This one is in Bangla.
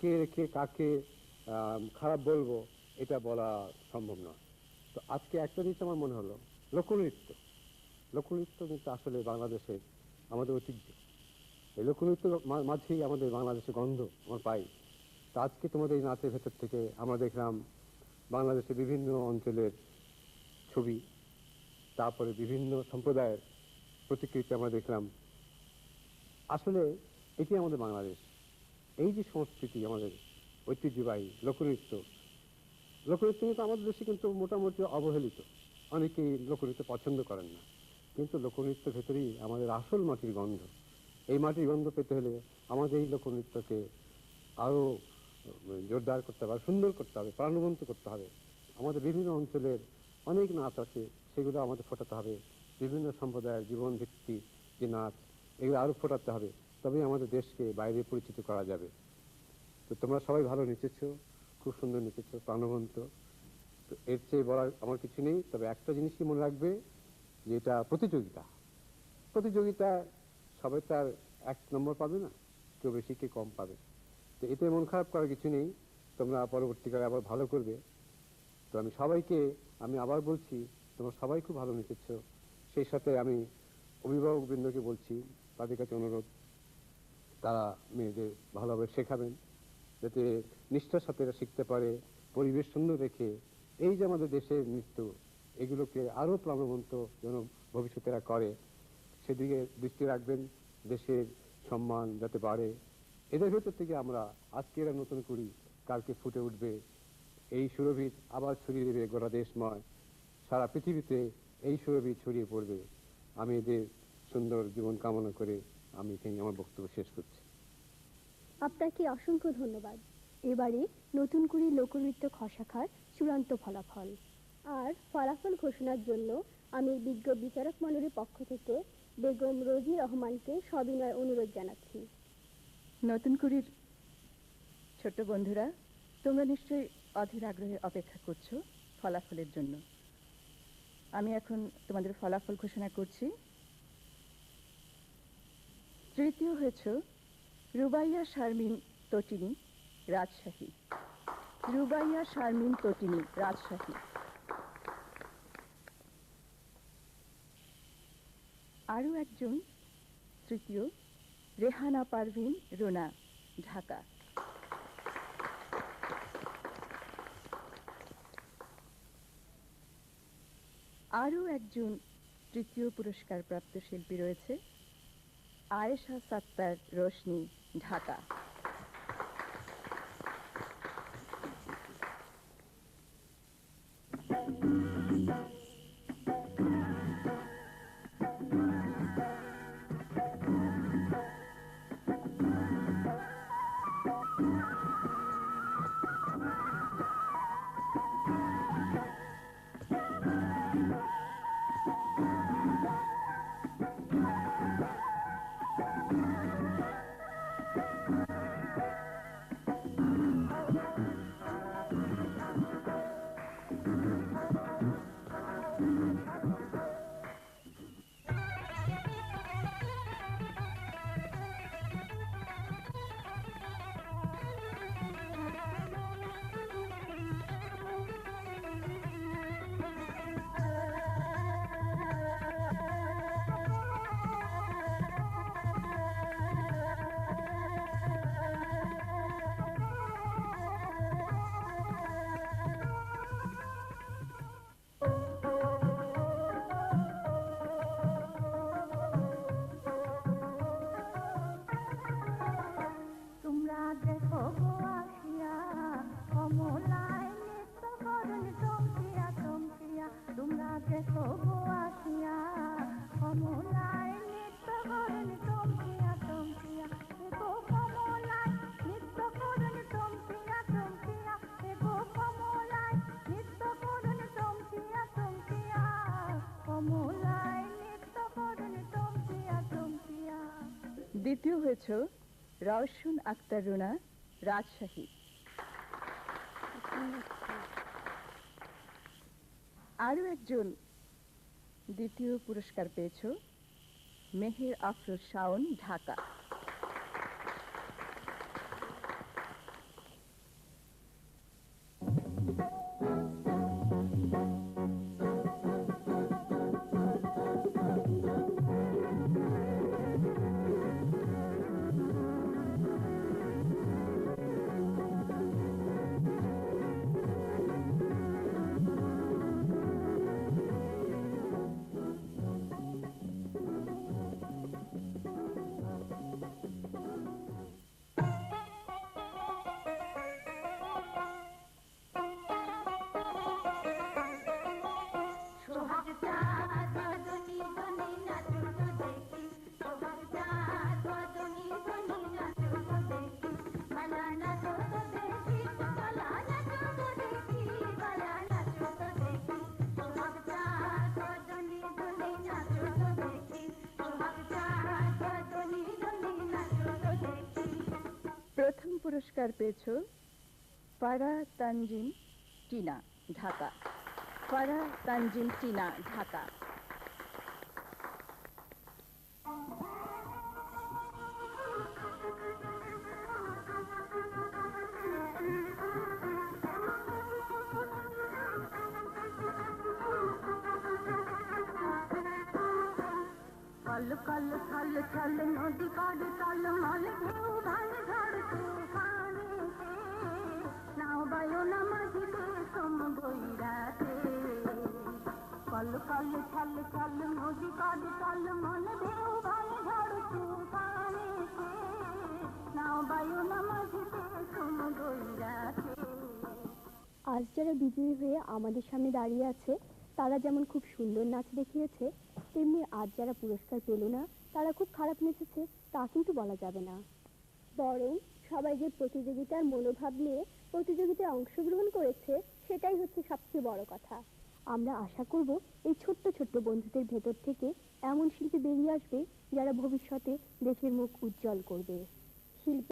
কে রেখে কাকে খারাপ বলব, এটা বলা সম্ভব নয়। তো আজকে একটা জিনিস আমার মনে হলো, লোকনৃত্য। লোকনৃত্য কিন্তু আসলে বাংলাদেশের আমাদের ঐতিহ্য। এই লোকনৃত্য মাঝেই আমাদের বাংলাদেশের গন্ধ আমার পাই। তো আজকে তোমাদের এই নাচের ভেতর থেকে আমরা দেখলাম বাংলাদেশের বিভিন্ন অঞ্চলের ছবি, তারপরে বিভিন্ন সম্প্রদায়ের প্রতিকৃতি আমরা দেখলাম। আসলে এটি আমাদের বাংলাদেশ। এই যে সংস্কৃতি আমাদের ঐতিহ্যবাহী, লোকনৃত্য। লোকনৃত্য কিন্তু আমাদের দেশে কিন্তু মোটামুটি অবহেলিত। অনেকেই লোকনৃত্য পছন্দ করেন না। কিন্তু লোকনৃত্যের ভেতরেই আমাদের আসল মাটির গন্ধ। এই মাটির গন্ধ পেতে হলে আমাদের এই লোকনৃত্যকে আরও জোরদার করতে হবে, সুন্দর করতে হবে, প্রাণবন্ত করতে হবে। আমাদের বিভিন্ন অঞ্চলের অনেক নাচ আছে, সেগুলো আমাদের ফোটাতে হবে। বিভিন্ন সম্প্রদায়ের জীবন ভিত্তি যে নাচ, এগুলো আরও ফোটাতে হবে। তবেই আমাদের দেশকে বাইরে পরিচিত করা যাবে। তো তোমরা সবাই ভালো নেচেছো, খুব সুন্দর নেচেছো, প্রাণবন্ত। তো এর চেয়ে বলার আমার কিছু নেই, তবে একটা জিনিসই মনে রাখবে, যে এটা প্রতিযোগিতা। প্রতিযোগিতা সবাই তার এক নম্বর পাবে না, কেউ বেশি কে কম পাবে। তো এতে মন খারাপ করার কিছু নেই, তোমরা পরবর্তীকালে আবার ভালো করবে। তো আমি সবাইকে, আমি আবার বলছি, তোমরা সবাই খুব ভালো নেচেছ। সেই সাথে আমি অভিভাবকবৃন্দকে বলছি, তাদের কাছে অনুরোধ। তারা মেয়েদের ভালোভাবে শেখাবেন, যাতে নিষ্ঠার সাথে শিখতে পারে, পরিবেশ সুন্দর রেখে এই যে আমাদের দেশের নৃত্য এগুলোকে আরও প্রাণবন্ত যেন ভবিষ্যতে এরা করে, সেদিকে দৃষ্টি রাখবেন, দেশের সম্মান যাতে বাড়ে। এদের ভেতর থেকে আমরা আজকে এরা নতুন করি কালকে ফুটে উঠবে। এই সুরভিত আবার ছড়িয়ে দেবে গোটা দেশময়। সারা পৃথিবীতে এই সুরভিত ছড়িয়ে পড়বে। আমি এদের সুন্দর জীবন কামনা করে আমি এখানে আমার বক্তব্য শেষ করছি। আপনাকে অসংখ্য ধন্যবাদ। এবারে নতুন করে লোকনৃত্য খসাখার চূড়ান্ত ফলাফল। আর ফলাফল ঘোষণার জন্য আমি বিজ্ঞ বিচারক মণ্ডলীর পক্ষ থেকে বেগম রোজি রহমানকে সবিনয় অনুরোধ জানাচ্ছি। নতুন কুড়ির ছোট্ট বন্ধুরা তোমরা নিশ্চয়ই অধীর আগ্রহে অপেক্ষা করছ ফলাফলের জন্য। আমি এখন তোমাদের ফলাফল ঘোষণা করছি। তৃতীয় হয়েছ রুবাইয়া শারমিন তটিনী রাজশাহী। রুবাইয়া শারমিন তটিনী রাজশাহী। আরও একজন তৃতীয় রেহানা পারভিন রোনা, ঢাকা। আরও একজন তৃতীয় পুরস্কার প্রাপ্ত শিল্পী রয়েছে আয়েশা সাত্তার রোশনি ঢাকা। তোমরা দ্বিতীয় হয়েছ রওশন আক্তার রুনা, রাজশাহী। আরও একজন দ্বিতীয় পুরস্কার পেয়েছ, মেহের আফরোজ শাওন, ঢাকা। পুরস্কার পেয়েছ ফারা তানজিম টিনা ঢাকা। ফারা তানজিম টিনা ঢাকা। কল কল ছল ছল নদী কল তল মল ঢেউ ভাঙ ঝড় তুফানেতে নাও বায়ো না মাঝিতে সোম বইরাতে কল কল ছল ছল নদী কল তল মল ঢেউ ভাঙ ঝড় তুফানেতে নাও বায়ো না মাঝিতে সোম বইরাতে আজ যারা বিজয়ী হয়ে আমাদের সামনে দাঁড়িয়ে আছে, তারা যেমন খুব সুন্দর নাচ দেখিয়েছে তেমনি আজ যারা পুরস্কার পেল না, তারা খুব খারাপ নেচেছে, তা কিন্তু বলা যাবে না। বরং সবাই যে প্রতিযোগিতার মনোভাব নিয়ে প্রতিযোগিতায় অংশগ্রহণ করেছে, সেটাই হচ্ছে সবচেয়ে বড় কথা। আমরা আশা করব এই ছোট্ট ছোট্ট বন্ধুদের ভেতর থেকে এমন শিল্পী বেরিয়ে আসবে যারা ভবিষ্যতে দেশের মুখ উজ্জ্বল করবে। শিল্পী